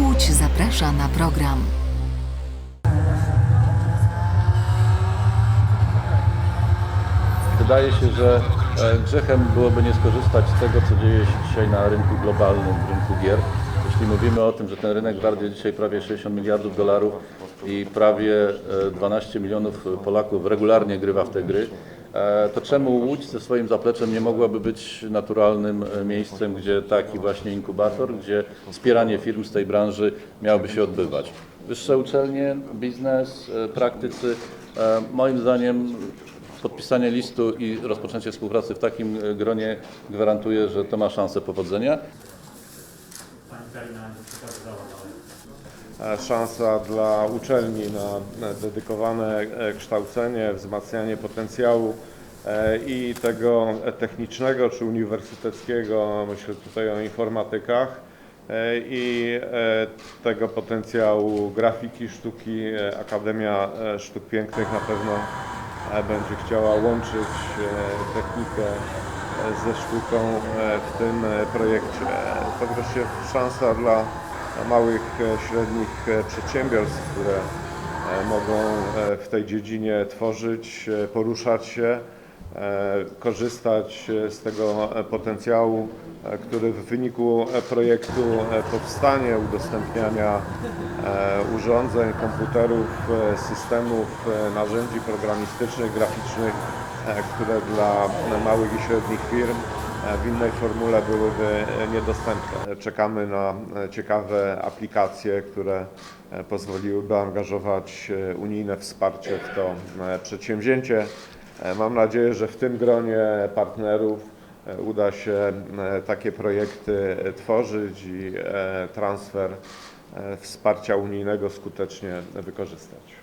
Łódź zaprasza na program. Wydaje się, że e, grzechem byłoby nie skorzystać z tego, co dzieje się dzisiaj na rynku globalnym, rynku gier. Jeśli mówimy o tym, że ten rynek wart dzisiaj prawie 60 miliardów dolarów i prawie e, 12 milionów Polaków regularnie grywa w te gry, e, to czemu Łódź ze swoim zapleczem nie mogłaby być naturalnym e, miejscem, gdzie taki właśnie inkubator, gdzie wspieranie firm z tej branży miałoby się odbywać? Wyższe uczelnie, biznes, e, praktycy, e, moim zdaniem Podpisanie listu i rozpoczęcie współpracy w takim e, gronie gwarantuje, że to ma szansę powodzenia. E, szansa dla uczelni na dedykowane e, kształcenie, wzmacnianie potencjału e, i tego technicznego czy uniwersyteckiego, myślę tutaj o informatykach i tego potencjału grafiki, sztuki. Akademia Sztuk Pięknych na pewno będzie chciała łączyć technikę ze sztuką e, w tym e, projekcie. To wreszcie szansa dla małych, e, średnich przedsiębiorstw, które mogą w tej dziedzinie tworzyć, poruszać się, korzystać z tego potencjału, który w wyniku projektu powstanie, udostępniania urządzeń, komputerów, systemów, narzędzi programistycznych, graficznych, które dla e, małych i średnich firm e, w innej formule byłyby e, niedostępne. Czekamy na e, ciekawe aplikacje, które e, pozwoliłyby angażować e, unijne wsparcie w to e, przedsięwzięcie. E, Mam nadzieję, że w tym gronie partnerów e, uda się e, takie projekty e, tworzyć i e, transfer e, wsparcia unijnego skutecznie wykorzystać.